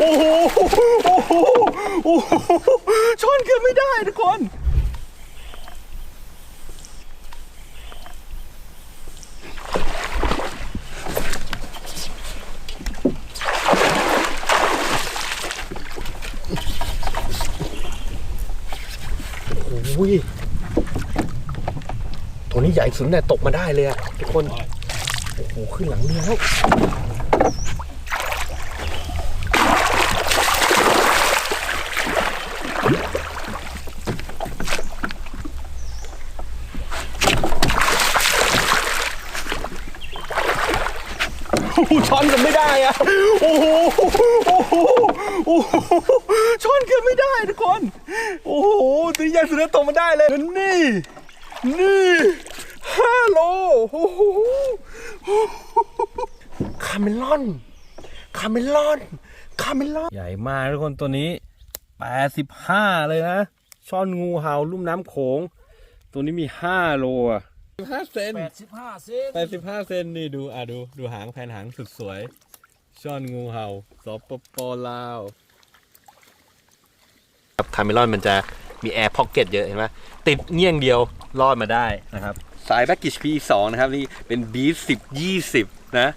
โหโอ้โหโอ้โหชนเกือบไม่ได้ทุกคนโอ้ยตัวนี้ใหญ่สุดเนี่ยตกมาได้เลยอะทุกคน โอ้โห ขึ้นหลังเรือแล้ว ช้อนกันไม่ได้อะโอ้โหโอ้โหโอ้โหช้อนกันไม่ได้ทุกคน โอ้โหตัวใหญ่สุดแล้วตกมาได้เลยนี่ นี่ห้าโลโอ้โหคาเมลอน คาเมลอน คาเมลอน ใหญ่มากทุกคนตัวนี้85เลยนะ ช่อนงูเห่าลุ่มน้ำโขง ตัวนี้มี5โลอะ 5เซนแปดสิบห้าเซนแปดสิบห้าเซนนี่ดูอะดูดูหางแผ่นหางสุดสวย ช่อนงูเห่าสปปลาว ครับคาเมลอนมันจะมีแอร์พ็อกเก็ตเยอะเห็นไหมติดเงี้ยงเดียวรอดมาได้นะครับ สายแบ็กกิชพีสองนะครับ นี่เป็นบีสิบยี่สิบนะ